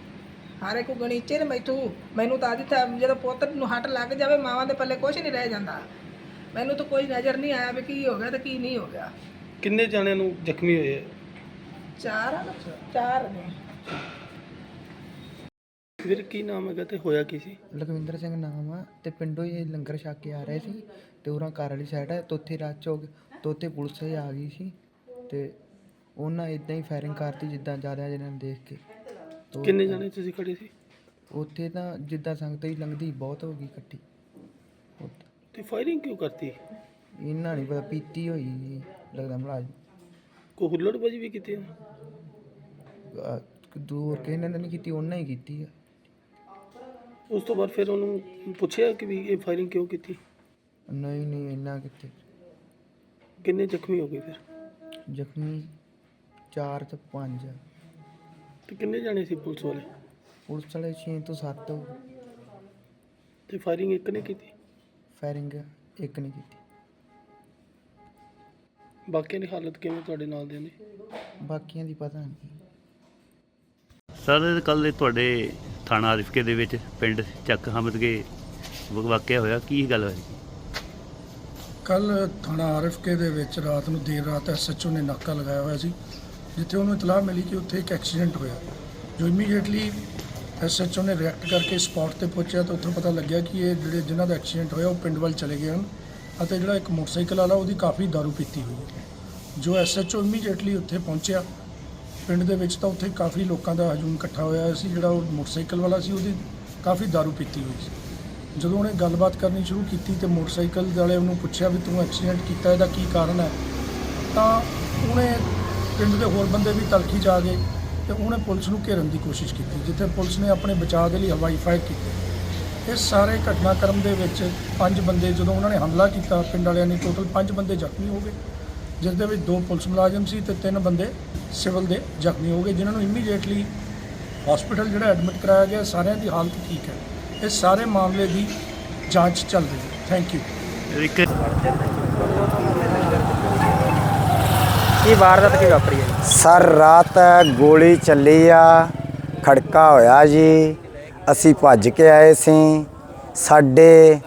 Speaker 9: ਹਾਰੇ ਕੋ ਗਣੀਚੇ ਨੇ ਮੈਥੋਂ ਮੈਨੂੰ ਤਾਂ ਦਿੱਤਾ ਜਦੋਂ ਪੁੱਤ ਨੂੰ ਹੱਟ ਲੱਗ ਜਾਵੇ ਮਾਵਾਂ ਦੇ ਪੱਲੇ ਕੁਝ ਨਹੀਂ ਰਹਿ ਜਾਂਦਾ। ਮੈਨੂੰ ਤਾਂ ਕੋਈ ਨਜ਼ਰ ਨਹੀਂ ਆਇਆ ਵੀ ਕੀ ਹੋ ਗਿਆ ਤੇ ਕੀ ਨਹੀਂ ਹੋ ਗਿਆ।
Speaker 8: ਕਿੰਨੇ ਜਾਣਿਆਂ ਨੂੰ ਜ਼ਖਮੀ ਹੋਏ
Speaker 9: ਚਾਰ ਆ? ਨਾ? ਚਾਰ ਨੇ।
Speaker 8: ਵੀਰ ਕੀ ਨਾਮ ਹੈਗਾ ਤੇ ਹੋਇਆ ਕੀ ਸੀ?
Speaker 10: ਲਖਵਿੰਦਰ ਸਿੰਘ ਨਾਮ ਆ ਤੇ ਪਿੰਡੋਂ ਹੀ ਇਹ ਲੰਗਰ ਛਕ ਕੇ ਆ ਰਹੇ ਸੀ ਤੇ ਉਰਾਂ ਘਰ ਵਾਲੀ ਸਾਈਡ ਹੈ ਤੋਥੇ ਰਾਤ ਚੌਕ ਤੋਤੇ ਪੁਲਿਸ ਆ ਗਈ ਸੀ ਤੇ ਉਹਨਾਂ ਇਦਾਂ ਹੀ ਫਾਇਰਿੰਗ ਕਰਤੀ ਜਿੱਦਾਂ ਜ਼ਿਆਦਾ ਜਿਹਨਾਂ ਨੂੰ ਦੇਖ ਕੇ। ਤੋ
Speaker 8: ਕਿੰਨੇ ਜਾਣੇ ਤੁਸੀਂ ਖੜੇ ਸੀ?
Speaker 10: ਉੱਥੇ ਤਾਂ ਜਿੱਦਾਂ ਸੰਗਤ ਹੀ ਲੰਘਦੀ ਬਹੁਤ ਹੋ ਗਈ ਇਕੱਠੀ। ਉੱਥੇ
Speaker 8: ਤੇ ਫਾਇਰਿੰਗ ਕਿਉਂ ਕਰਤੀ?
Speaker 10: ਇਹਨਾਂ ਨਹੀਂ ਪਤਾ ਪੀਤੀ ਹੋਈ ਸੀ, ਲੱਗਦਾ ਮੁਲਾਜ਼ਮ।
Speaker 8: ਕੋਈ ਹੁੱਲੜਬਾਜੀ ਵੀ ਕੀਤੀ
Speaker 10: ਅਹ ਦੂਰ ਕਿਸੇ ਨੇ ਤਾਂ ਨਹੀਂ ਕੀਤੀ ਉਹਨਾਂ ਹੀ ਕੀਤੀ ਆ।
Speaker 8: ਉਸ ਤੋਂ ਬਾਅਦ ਫਿਰ ਉਹਨੂੰ ਪੁੱਛਿਆ ਕਿ ਵੀ ਇਹ ਫਾਇਰਿੰਗ ਕਿਉਂ ਕੀਤੀ?
Speaker 10: ਨਹੀਂ ਨਹੀਂ ਇੰਨਾ ਕਿੱਥੇ?
Speaker 8: ਕਿੰਨੇ ਜ਼ਖਮੀ ਹੋ ਗਏ ਫਿਰ?
Speaker 10: ਜ਼ਖਮੀ ਚਾਰ ਤੇ ਪੰਜ।
Speaker 8: ਤੇ ਕਿੰਨੇ ਜਾਣੇ ਸੀ ਪੁਲਿਸ ਵਾਲੇ?
Speaker 10: ਪੁਲਿਸ ਵਾਲੇ 6 ਤੋਂ 7
Speaker 8: ਤੇ ਫਾਇਰਿੰਗ ਇੱਕ ਨੇ ਕੀਤੀ?
Speaker 10: ਫਾਇਰਿੰਗ ਇੱਕ ਨਹੀਂ ਕੀਤੀ।
Speaker 8: ਬਾਕੀਆਂ ਦੀ ਹਾਲਤ ਕਿਵੇਂ ਤੁਹਾਡੇ ਨਾਲ ਦੇ ਨੇ?
Speaker 10: ਬਾਕੀਆਂ ਦੀ ਪਤਾ ਨਹੀਂ।
Speaker 11: ਸਰ ਕੱਲ ਤੁਹਾਡੇ ਥਾਣਾ ਆਰਿਫਕੇ ਦੇ ਵਿੱਚ ਪਿੰਡ ਚੱਕ ਹਮਦਗੇ ਵਾਕਿਆ ਹੋਇਆ। ਕੀ ਗੱਲ ਹੋਈ?
Speaker 12: ਕੱਲ ਥਾਣਾ ਆਰਐਫਕੇ ਦੇ ਵਿੱਚ ਰਾਤ ਨੂੰ ਦੇਰ ਰਾਤ ਐਸਐਚਓ ਨੇ ਨਾਕਾ ਲਗਾਇਆ ਹੋਇਆ ਸੀ। ਜਿੱਥੇ ਉਹਨੂੰ ਇਤਲਾਹ ਮਿਲੀ ਕਿ ਉੱਥੇ ਇੱਕ ਐਕਸੀਡੈਂਟ ਹੋਇਆ ਜੋ ਇਮੀਡੀਏਟਲੀ ਐਸਐਚਓ ਨੇ ਰਿਐਕਟ ਕਰਕੇ ਸਪੌਟ ਤੇ ਪਹੁੰਚਿਆ ਤਾਂ ਉੱਥੋਂ ਪਤਾ ਲੱਗਿਆ ਕਿ ਇਹ ਜਿਹੜੇ ਜਿਨ੍ਹਾਂ ਦਾ ਐਕਸੀਡੈਂਟ ਹੋਇਆ ਉਹ ਪਿੰਡ ਵੱਲ ਚਲੇ ਗਏ ਹਨ ਅਤੇ ਜਿਹੜਾ ਇੱਕ ਮੋਟਰਸਾਈਕਲ ਵਾਲਾ ਉਹਦੀ ਕਾਫੀ दारू ਪੀਤੀ ਹੋਈ ਹੈ ਜੋ ਐਸਐਚਓ ਇਮੀਡੀਏਟਲੀ ਉੱਥੇ ਪਹੁੰਚਿਆ ਪਿੰਡ ਦੇ ਵਿੱਚ ਤਾਂ ਉੱਥੇ ਕਾਫੀ ਲੋਕਾਂ ਦਾ ਹਜੂਮ ਇਕੱਠਾ ਹੋਇਆ ਸੀ ਜਿਹੜਾ ਉਹ ਮੋਟਰਸਾਈਕਲ ਵਾਲਾ ਸੀ ਉਹਦੀ ਕਾਫੀ दारू ਪੀਤੀ ਹੋਈ ਸੀ ਜਦੋਂ ਉਹਨੇ ਗੱਲਬਾਤ ਕਰਨੀ ਸ਼ੁਰੂ ਕੀਤੀ ਤੇ ਮੋਟਰਸਾਈਕਲ ਵਾਲੇ ਉਹਨੂੰ ਪੁੱਛਿਆ ਵੀ ਤੂੰ ਐਕਸੀਡੈਂਟ ਕੀਤਾ ਇਹਦਾ ਕੀ ਕਾਰਨ ਹੈ ਤਾਂ ਉਹਨੇ ਪਿੰਡ ਦੇ ਹੋਰ ਬੰਦੇ ਵੀ ਤਲਖੀ 'ਚ ਆ ਗਏ ਤੇ ਉਹਨੇ ਪੁਲਿਸ ਨੂੰ ਘੇਰਨ ਦੀ ਕੋਸ਼ਿਸ਼ ਕੀਤੀ, ਜਿੱਥੇ ਪੁਲਿਸ ਨੇ ਆਪਣੇ ਬਚਾਅ ਦੇ ਲਈ ਹਵਾਈ ਫਾਇਰ ਕੀਤੇ। ਇਸ ਸਾਰੇ ਘਟਨਾਕ੍ਰਮ ਦੇ ਵਿੱਚ ਪੰਜ ਬੰਦੇ ਜਦੋਂ ਉਹਨਾਂ ਨੇ ਹਮਲਾ ਕੀਤਾ ਪਿੰਡ ਵਾਲਿਆਂ ਨੇ, ਟੋਟਲ ਪੰਜ ਬੰਦੇ ਜ਼ਖਮੀ ਹੋ ਗਏ ਜਿਸ ਦੇ ਵਿੱਚ ਦੋ ਪੁਲਿਸ ਮੁਲਾਜ਼ਮ ਸੀ ਤੇ ਤਿੰਨ ਬੰਦੇ ਸਿਵਲ ਦੇ ਜ਼ਖਮੀ ਹੋ ਗਏ, ਜਿਨ੍ਹਾਂ ਨੂੰ ਇਮੀਡੀਏਟਲੀ ਹਸਪੀਟਲ ਜਿਹੜਾ ਐਡਮਿਟ ਕਰਾਇਆ ਗਿਆ, ਸਾਰਿਆਂ ਦੀ ਹਾਲਤ ਠੀਕ ਹੈ। ਇਸ ਸਾਰੇ ਮਾਮਲੇ ਦੀ ਜਾਂਚ ਚੱਲ ਰਹੀ ਹੈ। ਥੈਂਕ ਯੂ
Speaker 11: ਇੱਕ
Speaker 4: ਕੀ ਵਾਰਦਾਤ ਕੀ ਵਾਪਰੀ ਹੈ
Speaker 3: ਸਰ ਰਾਤ ਗੋਲੀ ਚੱਲੀ ਆ ਖੜਕਾ ਹੋਇਆ ਜੀ। ਅਸੀਂ ਭੱਜ ਕੇ ਆਏ ਸੀ। ਸਾਡੇ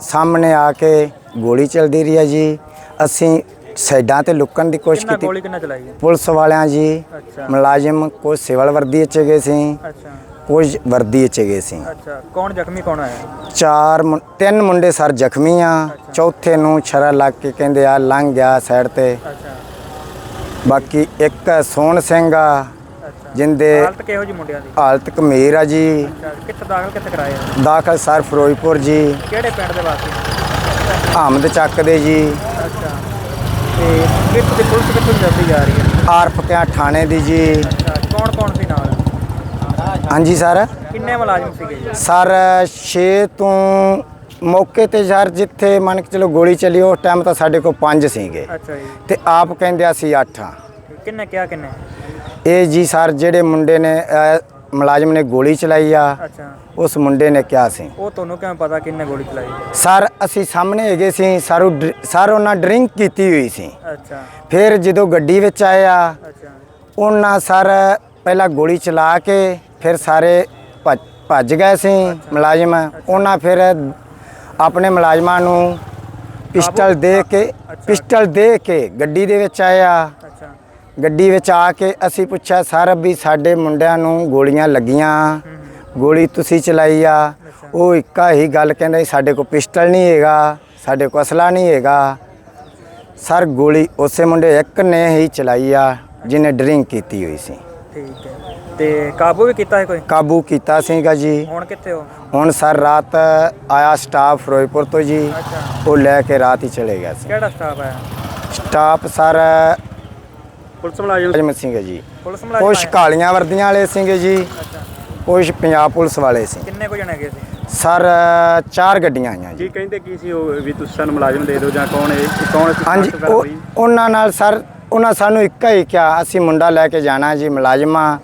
Speaker 3: ਸਾਹਮਣੇ ਆ ਕੇ ਗੋਲੀ ਚੱਲਦੀ ਰਹੀ ਆ ਜੀ। ਅਸੀਂ ਸਾਈਡਾਂ ਤੇ ਲੁਕਣ ਦੀ ਕੋਸ਼ਿਸ਼
Speaker 4: ਕਿੰਨਾ
Speaker 3: ਕੀਤੀ।
Speaker 4: ਗੋਲੀ ਕਿੰਨਾ ਚਲਾਈ? ਹੈ
Speaker 3: ਪੁਲਿਸ ਵਾਲਿਆਂ ਜੀ
Speaker 4: ਅੱਛਾ।
Speaker 3: ਮੁਲਾਜ਼ਮ ਕੁਝ ਸਿਵਲ ਵਰਦੀ 'ਚ ਗਏ ਸੀ।
Speaker 4: ਅੱਛਾ।
Speaker 3: ਕੁਝ ਵਰਦੀ 'ਚ ਗਏ ਸੀ।
Speaker 4: ਅੱਛਾ। ਕੌਣ ਜ਼ਖਮੀ ਕੌਣ ਹੋਇਆ
Speaker 3: ਚਾਰ ਮੁੰ- ਤਿੰਨ ਮੁੰਡੇ ਸਰ ਜ਼ਖਮੀ ਆ। ਚੌਥੇ ਨੂੰ ਛਰਾ ਲੱਗ ਕੇ ਕਹਿੰਦੇ ਆ ਲੰਘ ਗਿਆ ਸਾਈਡ ਤੇ।
Speaker 4: ਅੱਛਾ।
Speaker 3: ਬਾਕੀ ਇੱਕ ਸੋਹਣ ਸਿੰਘ ਆ ਜਿੰਦੇ
Speaker 4: ਹਾਲਤ ਕਿਹੋ ਜੀ ਮੁੰਡਿਆਂ ਦੀ?
Speaker 3: ਹਾਲਤ ਗੰਭੀਰ ਆ ਜੀ।
Speaker 4: ਅੱਛਾ ਕਿੱਥੇ ਦਾਖਲ ਕਿੱਥੇ ਕਰਾਇਆ
Speaker 3: ਦਾਖਲ ਸਰ ਫਿਰੋਜ਼ਪੁਰ ਜੀ।
Speaker 4: ਕਿਹੜੇ ਪਿੰਡ ਦੇ ਵਾਸੀ?
Speaker 3: ਆਮਦ ਚੱਕ ਦੇ ਜੀ।
Speaker 4: ਅੱਛਾ। ਤੇ ਕਿੱਥੇ ਦੀ ਪੁਲਿਸ ਕਿੱਥੋਂ ਜਲਦੀ ਜਾ ਰਹੀ ਹੈ?
Speaker 3: ਆਰਫਕਿਆ ਥਾਣੇ ਦੀ ਜੀ।
Speaker 4: ਅੱਛਾ ਕੌਣ ਕੌਣ ਸੀ ਨਾਲ?
Speaker 3: ਹਾਂਜੀ ਸਰ।
Speaker 4: ਕਿੰਨੇ ਮੁਲਾਜ਼ਮ ਸੀਗੇ ਜੀ?
Speaker 3: ਸਰ 6 ਤੋਂ ਮੌਕੇ ਤੇ ਯਾਰ ਜਿੱਥੇ ਮੰਨ ਕੇ ਚਲੋ ਗੋਲੀ ਚੱਲੀ ਉਸ ਟਾਈਮ ਤਾਂ ਸਾਡੇ ਕੋਲ 5 ਸੀਗੇ।
Speaker 4: ਅੱਛਾ ਜੀ।
Speaker 3: ਤੇ ਆਪ ਕਹਿੰਦੇ ਅਸੀਂ 8 ਆ।
Speaker 4: ਕਿੰਨੇ ਕਿਹਾ ਕਿੰਨੇ?
Speaker 3: ਇਹ ਜੀ ਸਰ ਜਿਹੜੇ ਮੁੰਡੇ ਨੇ ਅਹ, ਮੁਲਾਜ਼ਮ ਨੇ ਗੋਲੀ ਚਲਾਈ ਆ
Speaker 4: ਅੱਛਾ।
Speaker 3: ਉਸ ਮੁੰਡੇ ਨੇ ਕਿਹਾ ਸੀ।
Speaker 4: ਉਹ ਤੁਹਾਨੂੰ ਕਿਵੇਂ ਪਤਾ ਕਿੰਨੇ ਗੋਲੀ ਚਲਾਈ?
Speaker 3: ਸਰ ਅਸੀਂ ਸਾਹਮਣੇ ਹੈਗੇ ਸੀ ਸਰ ਉਹ ਡਰ- ਸਰ ਉਹਨਾਂ ਡਰਿੰਕ ਕੀਤੀ ਹੋਈ ਸੀ।
Speaker 4: ਅੱਛਾ।
Speaker 3: ਫਿਰ ਜਦੋਂ ਗੱਡੀ ਵਿੱਚ ਆਇਆ
Speaker 4: ਅੱਛਾ।
Speaker 3: ਉਹਨਾਂ ਸਰ ਪਹਿਲਾਂ ਗੋਲੀ ਚਲਾ ਕੇ ਫਿਰ ਸਾਰੇ ਭੱਜ- ਭੱਜ ਗਏ ਸੀ ਮੁਲਾਜ਼ਮ। ਉਹਨਾਂ ਫਿਰ ਆਪਣੇ ਮੁਲਾਜ਼ਮਾਂ ਨੂੰ ਪਿਸਟਲ ਦੇ ਕੇ ਪਿਸਟਲ ਦੇ ਕੇ ਗੱਡੀ ਦੇ ਵਿੱਚ ਆਇਆ
Speaker 4: ਅੱਛਾ।
Speaker 3: ਗੱਡੀ ਵਿੱਚ ਆ ਕੇ ਅਸੀਂ ਪੁੱਛਿਆ ਸਰ ਵੀ ਸਾਡੇ ਮੁੰਡਿਆਂ ਨੂੰ ਗੋਲੀਆਂ ਲੱਗੀਆਂ। ਗੋਲੀ ਤੁਸੀਂ ਚਲਾਈ ਆ? ਉਹ ਇੱਕਾ ਹੀ ਗੱਲ ਕਹਿੰਦਾ ਸਾਡੇ ਕੋਲ ਪਿਸਟਲ ਨਹੀਂ ਹੈਗਾ ਸਾਡੇ ਕੋਲ ਅਸਲਾ ਨਹੀਂ ਹੈਗਾ। ਸਰ ਗੋਲੀ ਉਸੇ ਮੁੰਡੇ ਇੱਕ ਨੇ ਹੀ ਚਲਾਈ ਆ ਜਿਹਨੇ ਡਰਿੰਕ ਕੀਤੀ ਹੋਈ ਸੀ।
Speaker 4: ਠੀਕ ਹੈ। ਤੇ ਕਾਬੂ ਵੀ ਕੀਤਾ ਹੈ ਕੋਈ?
Speaker 3: ਕਾਬੂ ਕੀਤਾ ਸੀਗਾ ਜੀ।
Speaker 4: ਹੁਣ ਕਿੱਥੇ ਹੋ?
Speaker 3: ਹੁਣ ਸਰ ਰਾਤ ਆਇਆ ਸਟਾਫ ਫਿਰੋਜ਼ਪੁਰ ਤੋਂ ਜੀ।
Speaker 4: ਅੱਛਾ।
Speaker 3: ਉਹ ਲੈ ਕੇ ਰਾਤ ਹੀ ਚਲੇ ਗਿਆ ਸੀ।
Speaker 4: ਕਿਹੜਾ ਸਟਾਫ ਹੈ
Speaker 3: ਸਟਾਫ ਸਰ
Speaker 1: ਪੁਲਿਸ ਮੁਲਾਜ਼ਮ।
Speaker 3: ਅਜਮਤ ਸਿੰਘ ਹੈ ਜੀ।
Speaker 4: ਪੁਲਿਸ ਮੁਲਾਜ਼ਮ
Speaker 3: ਕੁਛ
Speaker 4: ਆਏ?
Speaker 3: ਕਾਲੀਆਂ ਵਰਦੀਆਂ ਵਾਲੇ ਸੀਗੇ ਜੀ।
Speaker 4: ਅੱਛਾ।
Speaker 3: ਕੁਛ ਪੰਜਾਬ ਪੁਲਿਸ ਵਾਲੇ ਸੀ।
Speaker 4: ਕਿੰਨੇ ਕੁ ਜਣੇ ਗਏ ਸੀ?
Speaker 3: ਸਰ ਚਾਰ ਗੱਡੀਆਂ ਆਈਆਂ ਜੀ।
Speaker 1: ਜੀ ਕਹਿੰਦੇ ਕੀ ਸੀ ਉਹ ਵੀ ਤੁਸੀਂ ਸਾਨੂੰ ਮੁਲਾਜ਼ਮ ਦੇ ਦਿਓ ਜਾਂ ਕੌਣ ਇਹ ਕੌਣ ਸੀ
Speaker 3: ਹਾਂਜੀ ਉਹ? ਉਹਨਾਂ ਨਾਲ ਸਰ ਉਹਨਾਂ ਸਾਨੂੰ ਇੱਕਾ ਹੀ ਕਿਹਾ ਅਸੀਂ ਮੁੰਡਾ ਲੈ ਕੇ ਜਾਣਾ ਜੀ ਮੁਲਾਜ਼ਮਾਂ।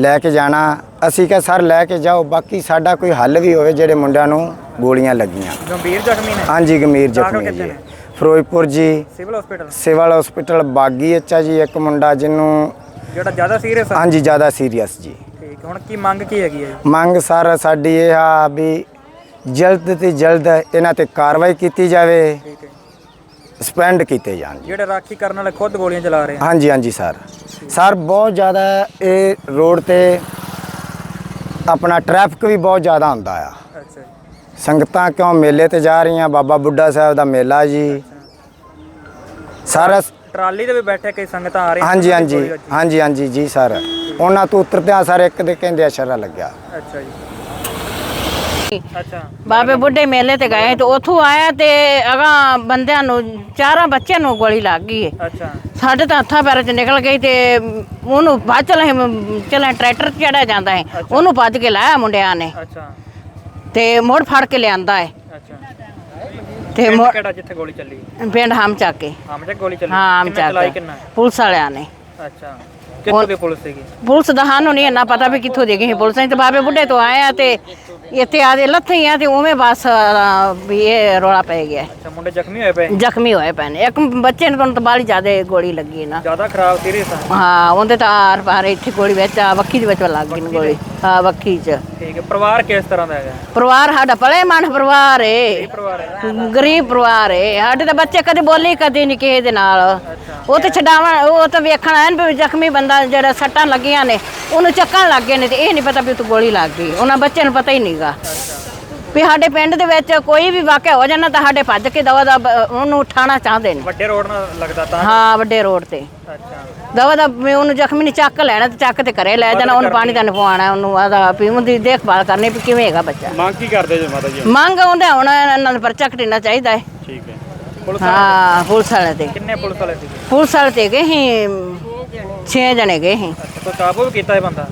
Speaker 3: ਲੈ ਕੇ ਜਾਣਾ। ਅਸੀਂ ਕਿਹਾ ਸਰ ਲੈ ਕੇ ਜਾਓ। ਬਾਕੀ ਸਾਡਾ ਕੋਈ ਹੱਲ ਵੀ ਹੋਵੇ ਜਿਹੜੇ ਮੁੰਡਿਆਂ ਨੂੰ ਗੋਲੀਆਂ ਲੱਗੀਆਂ।
Speaker 4: ਗੰਭੀਰ ਜ਼ਖਮੀ ਨੇ?
Speaker 3: ਹਾਂਜੀ ਗੰਭੀਰ ਜ਼ਖਮੀ ਜੀ।
Speaker 4: ਨੇ?
Speaker 3: ਫਿਰੋਜ਼ਪੁਰ ਜੀ।
Speaker 4: Civil hospital?
Speaker 3: ਸਿਵਲ ਹਸਪੀਟਲ ਬਾਗੀ ਅੱਛਾ ਜੀ ਇੱਕ ਮੁੰਡਾ ਜਿਹਨੂੰ
Speaker 4: ਜਿਹੜਾ ਜ਼ਿਆਦਾ ਸੀਰੀਅਸ ਹੈ
Speaker 3: ਹਾਂਜੀ ਜ਼ਿਆਦਾ ਸੀਰੀਅਸ ਜੀ।
Speaker 4: ਠੀਕ ਹੁਣ ਕੀ ਮੰਗ ਕੀ ਹੈਗੀ ਹੈ?
Speaker 3: ਮੰਗ ਸਰ ਸਾਡੀ ਇਹ ਆ ਵੀ ਜਲਦ ਤੇ ਜਲਦ ਇਹਨਾਂ ਤੇ ਕਾਰਵਾਈ ਕੀਤੀ ਜਾਵੇ।
Speaker 4: ਠੀਕ ਹੈ।
Speaker 3: ਸਪੈਂਡ ਕੀਤੇ ਜਾਣ ਜੀ।
Speaker 4: ਜਿਹੜੇ ਰਾਖੀ ਕਰਨ ਵਾਲੇ ਖੁਦ ਗੋਲੀਆਂ ਚਲਾ ਰਹੇ ਆ?
Speaker 3: ਹਾਂਜੀ ਹਾਂਜੀ ਸਰ। ਸਰ ਬਹੁਤ ਜ਼ਿਆਦਾ ਇਹ ਰੋਡ ਤੇ ਆਪਣਾ ਟ੍ਰੈਫਿਕ ਵੀ ਬਹੁਤ ਜ਼ਿਆਦਾ ਹੁੰਦਾ ਆ।
Speaker 4: ਅੱਛਾ
Speaker 3: ਸੰਗਤਾਂ ਕਿਉਂ ਮੇਲੇ ਤੇ ਜਾ ਰਹੀਆਂ? ਬਾਬਾ ਬੁੱਢਾ ਸਾਹਿਬ ਦਾ ਮੇਲਾ ਜੀ। ਸਾਰਾ
Speaker 4: ਟਰਾਲੀ ਤੇ ਵੀ ਬੈਠੇ ਕਈ ਸੰਗਤਾਂ ਆ ਰਹੀਆਂ।
Speaker 3: ਹਾਂਜੀ
Speaker 4: ਦੀ
Speaker 3: ਹਾਂਜੀ। ਹਾਂਜੀ ਹਾਂਜੀ ਜੀ ਸਰ। ਉਹਨਾਂ ਤੋਂ ਉਤਰਦਿਆਂ ਸਰ ਇੱਕ ਦੇ ਕਹਿੰਦੇ ਅਸ਼ਰਾ ਲੱਗਿਆ।
Speaker 4: ਅੱਛਾ ਜੀ। ਅੱਛਾ।
Speaker 13: ਬਾਬੇ ਬੁੱਢੇ ਮੇਲੇ ਤੇ ਗਏ ਤੇ ਉੱਥੋਂ ਆਇਆ ਤੇ ਅਗਾ ਬੰਦਿਆਂ ਨੂੰ ਚਾਰਾਂ ਬੱਚਿਆਂ ਨੂੰ ਗੋਲੀ ਲੱਗ ਗਈ
Speaker 4: ਅੱਛਾ।
Speaker 13: ਸਾਡੇ ਤਾਂ ਹੱਥਾਂ ਪੈਰਾਂ 'ਚ ਨਿਕਲ ਗਈ ਤੇ ਉਹਨੂੰ ਬਾਅਦ ਚਲੇ ਚਲੇ ਟਰੈਕਟਰ ਚੜਿਆ ਜਾਂਦਾ ਹੈ ਉਹਨੂੰ ਭੱਜ ਕੇ ਲਾਇਆ ਮੁੰਡਿਆਂ ਨੇ।
Speaker 4: ਅੱਛਾ।
Speaker 13: ਤੇ ਮੋੜ ਫੜ ਕੇ ਲਿਆਂਦਾ ਹੈ
Speaker 4: ਅੱਛਾ।
Speaker 13: ਤੇ ਮੋੜ
Speaker 4: ਕਿਹੜਾ ਜਿੱਥੇ ਗੋਲੀ ਚੱਲੀ?
Speaker 13: ਪਿੰਡ ਹਮ ਚੱਕ ਕੇ।
Speaker 4: ਆਮ ਚੱਕ ਗੋਲੀ ਚੱਲੀ?
Speaker 13: ਹਾਂ ਹਮ ਚੱਕ
Speaker 4: ਕਿੰਨਾ?
Speaker 13: ਪੁਲਿਸ ਵਾਲਿਆਂ ਨੇ।
Speaker 4: ਅੱਛਾ। ਕਿੱਥੋਂ ਦੀ ਪੁਲਿਸ ਸੀਗੀ?
Speaker 13: ਪੁਲਿਸ ਦਾ ਸਾਨੂੰ ਨਹੀਂ ਇੰਨਾ ਪਤਾ ਵੀ ਕਿੱਥੋਂ ਦੇ ਗਏ ਸੀ। ਪੁਲਿਸ ਨੇ ਤੇ ਬਾਬੇ ਬੁੱਢੇ ਤੋਂ ਆਏ ਆ ਤੇ ਇੱਥੇ ਆਦੇ ਲੱਥੇ ਆ ਤੇ ਉਵੇਂ ਬਸ ਅ, ਵੀ ਇਹ ਰੋਲਾ ਪੈ ਗਿਆ।
Speaker 4: ਅੱਛਾ ਮੁੰਡੇ ਜ਼ਖਮੀ ਹੋਏ ਪਏ?
Speaker 13: ਜ਼ਖਮੀ ਹੋਏ ਪਏ ਨੇ। ਇੱਕ ਬੱਚੇ ਨੂੰ ਤਾਂ ਬਾਲੀ ਜ਼ਿਆਦਾ ਗੋਲੀ ਲੱਗੀ ਨਾ।
Speaker 4: ਜ਼ਿਆਦਾ ਖਰਾਬ ਸੀਰੀਅਸ ਆ
Speaker 13: ਹਾਂ ਉਹਦੇ ਤਾਂ ਆਰ ਪਾਰ ਇੱਥੇ ਗੋਲੀ ਵਿੱਚ ਆ ਵੱਖੀ ਦੇ ਵਿੱਚ ਲੱਗ ਗਈ ਨੂੰ ਗੋਲੀ। ਹਾਂ ਵੱਖੀ 'ਚ।
Speaker 4: ਠੀਕ ਹੈ ਪਰਿਵਾਰ ਕਿਸ ਤਰ੍ਹਾਂ ਦਾ ਹੈਗਾ?
Speaker 13: ਪਰਿਵਾਰ ਸਾਡਾ ਭਲੇ ਮਨ ਪਰਿਵਾਰ ਏ।
Speaker 4: ਪਰਿਵਾਰ ਹੈ।
Speaker 13: ਗਰੀਬ ਪਰਿਵਾਰ ਏ। ਸਾਡੇ ਤਾਂ ਬੱਚੇ ਕਦੇ ਬੋਲੇ ਕਦੇ ਨਹੀਂ ਕਿਸੇ ਦੇ ਨਾਲ। ਉਹ ਤੇ ਛਡਾਵਣ ਉਹ ਤਾਂ ਵੇਖਣ ਆਏ ਨੇ ਵੀ ਜ਼ਖਮੀ ਬੰਦਾ ਜਿਹੜਾ ਸੱਟਾਂ ਲੱਗੀਆਂ ਨੇ ਉਹਨੂੰ ਚੱਕਣ ਲੱਗ ਗਏ ਨੇ ਤੇ ਇਹ ਨਹੀਂ ਪਤਾ ਵੀ ਉਹ ਗੋਲੀ ਲੱਗ ਗਈ। ਉਹਨਾਂ ਬੱਚਿਆਂ ਨੂੰ ਪਤਾ ਹੀ ਨਹੀਂਗਾ ਵੀ ਸਾਡੇ ਪਿੰਡ ਦੇ ਵਿੱਚ ਕੋਈ ਵੀ ਵਾਕਿਆ ਹੋ ਜਾਣਾ ਤਾਂ ਸਾਡੇ ਭੱਜ ਕੇ ਦਵਾ ਦਾ ਉਹਨੂੰ ਉਠਾਉਣਾ ਚਾਹੁੰਦੇ ਨੇ।
Speaker 4: ਵੱਡੇ ਰੋਡ ਨਾਲ ਲੱਗਦਾ ਤਾਂ?
Speaker 13: ਹਾਂ ਵੱਡੇ ਰੋਡ ਤੇ।
Speaker 4: ਅੱਛਾ।
Speaker 13: ਦਵਾ ਦਾ ਵੀ ਉਹਨੂੰ ਜ਼ਖਮੀ ਨਹੀਂ ਚੱਕ ਲੈਣਾ ਤੇ ਚੱਕ ਤੇ ਘਰੇ ਲੈ ਜਾਣਾ ਉਹਨੂੰ ਪਾਣੀ ਤਾਂ ਪਵਾਉਣਾ ਉਹਨੂੰ ਆਦਾ ਵੀ ਉਹਦੀ ਦੇਖਭਾਲ ਕਰਨੀ ਵੀ ਕਿਵੇਂ ਹੈਗਾ ਬੱਚਾ।
Speaker 1: ਮੰਗ ਕੀ ਕਰਦੇ ਜੀ ਮਾਤਾ ਜੀ
Speaker 13: ਮੰਗ ਆਉਂਦਾ ਹੁਣ ਇਹਨਾਂ ਦਾ ਪਰਚਾ ਕਟਣਾ ਚਾਹੀਦਾ ਹੈ।
Speaker 1: ਠੀਕ ਹੈ।
Speaker 4: ਪੁਲਿਸ
Speaker 13: ਹਾਂ ਪੁਲਿਸ ਵਾਲੇ ਤੇ।
Speaker 4: ਕਿੰਨੇ ਪੁਲਿਸ ਵਾਲੇ ਸੀਗੇ?
Speaker 13: ਪੁਲਿਸ ਵਾਲੇ ਤੇ ਗਏ ਸੀ 6 ਜਣੇ ਗਏ ਸੀ।
Speaker 4: ਅੱਛਾ ਕੋਈ ਕਾਬੂ ਵੀ ਕੀਤਾ ਇਹ ਬੰਦਾ?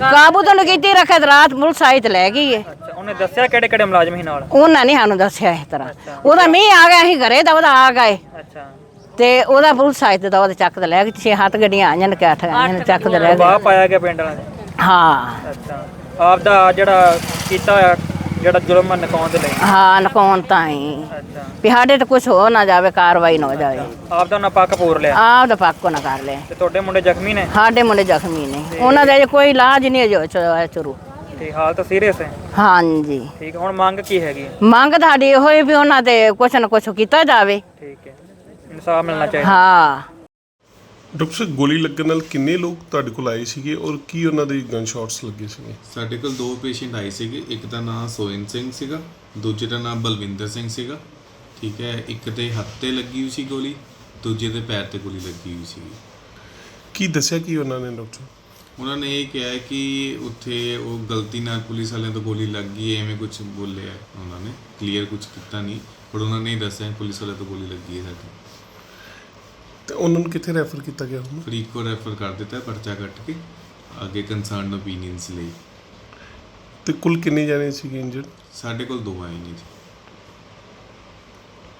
Speaker 13: ਕਾਬੂ ਤਾਂ ਕੀਤੀ ਰੱਖਿਆ ਤੇ ਰਾਤ ਪੁਲਿਸ ਆਈ ਤੇ ਲੈ ਗਈ ਏ।
Speaker 4: ਅੱਛਾ ਉਹਨੇ ਦੱਸਿਆ ਕਿਹੜੇ ਕਿਹੜੇ ਮੁਲਾਜ਼ਮ ਸੀ ਨਾਲ?
Speaker 13: ਉਹਨਾਂ ਨੇ ਸਾਨੂੰ ਦੱਸਿਆ ਇਸ ਤਰ੍ਹਾਂ। ਉਹਦਾ ਮੀਂਹ ਆ ਗਿਆ ਸੀ ਘਰੇ ਤਾਂ ਉਹਦਾ ਆ ਗਏ।
Speaker 4: ਅੱਛਾ।
Speaker 13: ਤੇ ਉਹਦਾ ਪੁਲਿਸ ਆਈ ਤੇ ਤਾਂ ਉਹਦੇ ਚੱਕ ਤੇ ਲੈ ਗਈ ਛੇ ਹੱਥ ਗੱਡੀਆਂ ਆਈਆਂ ਨੇ ਕਿ ਅੱਠ ਆਈਆਂ ਨੇ ਚੱਕ ਤੇ ਲੈ ਗਏ।
Speaker 4: ਬਾਹ ਪਾਇਆ ਗਿਆ ਪਿੰਡ ਵਾਲਿਆਂ ਨੇ?
Speaker 13: ਹਾਂ।
Speaker 4: ਅੱਛਾ। ਆਪ ਦਾ ਜਿਹੜਾ ਕੀਤਾ ਹੋਇਆ ਜਿਹੜਾ ਜ਼ੁਲਮ ਨਕਾਉਣ ਦੇ ਲਈ?
Speaker 13: ਹਾਂ ਨਕਾਉਣ ਤਾਂ ਹੀ।
Speaker 4: ਅੱਛਾ।
Speaker 13: ਵੀ ਸਾਡੇ ਤੇ ਕੁਝ ਹੋ ਨਾ ਜਾਵੇ ਕਾਰਵਾਈ ਨਾ ਹੋ ਜਾਵੇ।
Speaker 4: ਆਪ ਦਾ ਉਹਨਾਂ ਪੱਕ ਪੂਰ ਲਿਆ?
Speaker 13: ਆਪ ਦਾ ਪੱਕੋ ਨਾ ਕਰ ਲੈ
Speaker 4: ਤੇ ਤੁਹਾਡੇ ਮੁੰਡੇ ਜ਼ਖਮੀ ਨੇ?
Speaker 13: ਸਾਡੇ ਮੁੰਡੇ ਜ਼ਖਮੀ ਨੇ। ਉਹਨਾਂ ਦੇ ਅਜੇ ਕੋਈ ਇਲਾਜ ਨਹੀਂ ਹੋਇਆ ਸ਼ੁਰੂ।
Speaker 4: ਤੇ ਹਾਲਤ ਸੀਰੀਅਸ ਹੈ?
Speaker 13: ਹਾਂਜੀ।
Speaker 4: ਠੀਕ ਹੁਣ ਮੰਗ ਕੀ ਹੈਗੀ?
Speaker 13: ਮੰਗ ਤੁਹਾਡੀ ਇਹੋ ਹੀ ਵੀ ਉਹਨਾਂ ਤੇ ਕੁਛ ਨਾ ਕੁਛ ਕੀਤਾ ਜਾਵੇ।
Speaker 4: ਠੀਕ ਹੈ। ਇਨਸਾਫ ਮਿਲਣਾ ਚਾਹੀਦਾ।
Speaker 13: ਹਾਂ।
Speaker 14: ਡਾਕਟਰ ਸਾਹਿਬ ਗੋਲੀ ਲੱਗਣ ਨਾਲ ਕਿੰਨੇ ਲੋਕ ਤੁਹਾਡੇ ਕੋਲ ਆਏ ਸੀਗੇ ਔਰ ਕੀ ਉਹਨਾਂ ਦੇ ਗਨ ਸ਼ਾਟਸ ਲੱਗੇ ਸੀਗੇ?
Speaker 15: ਸਾਡੇ ਕੋਲ ਦੋ ਪੇਸ਼ੈਂਟ ਆਏ ਸੀਗੇ ਇੱਕ ਦਾ ਨਾਮ ਸੋਇਨ ਸਿੰਘ ਸੀਗਾ ਦੂਜੇ ਦਾ ਨਾਮ ਬਲਵਿੰਦਰ ਸਿੰਘ ਸੀਗਾ ਠੀਕ ਹੈ ਇੱਕ ਦੇ ਹੱਥ ਤੇ ਲੱਗੀ ਹੋਈ ਸੀ ਗੋਲੀ ਦੂਜੇ ਦੇ ਪੈਰ ਤੇ ਗੋਲੀ ਲੱਗੀ ਹੋਈ ਸੀ
Speaker 14: ਕੀ ਦੱਸਿਆ ਕੀ ਉਹਨਾਂ ਨੇ ਡਾਕਟਰ
Speaker 15: ਉਹਨਾਂ ਨੇ ਇਹ ਕਿਹਾ ਕਿ ਉੱਥੇ ਉਹ ਗਲਤੀ ਨਾਲ ਪੁਲਿਸ ਵਾਲਿਆਂ ਤੋਂ ਗੋਲੀ ਲੱਗ ਗਈ ਐਵੇਂ ਕੁਝ ਬੋਲਿਆ ਉਹਨਾਂ ਨੇ ਕਲੀਅਰ ਕੁਝ ਕੀਤਾ ਨਹੀਂ ਪਰ ਉਹਨਾਂ ਨੇ ਦੱਸਿਆ ਪੁਲਿਸ ਵਾਲਿਆਂ ਤੋਂ ਗੋਲੀ ਲੱਗੀ ਹੈ ਸਾਡੇ।
Speaker 14: ਤੇ ਉਹਨਾਂ ਨੂੰ ਕਿੱਥੇ ਰੈਫਰ ਕੀਤਾ ਗਿਆ ਹੁਣ?
Speaker 15: ਫਰੀਦਕੋਟ ਰੈਫਰ ਕਰ ਦਿੱਤਾ ਹੈ ਪਰਚਾ ਕੱਟ ਕੇ ਅੱਗੇ ਕੰਸਰਨਡ ਓਪੀਨੀਅਨਸ ਲਈ।
Speaker 14: ਤੇ ਕੁੱਲ ਕਿੰਨੇ ਜਾਣੇ ਸੀਗੇ ਇੰਜਰਡ
Speaker 15: ਸਾਡੇ ਕੋਲ ਦੋ ਆਏ ਨੇ ਜੀ।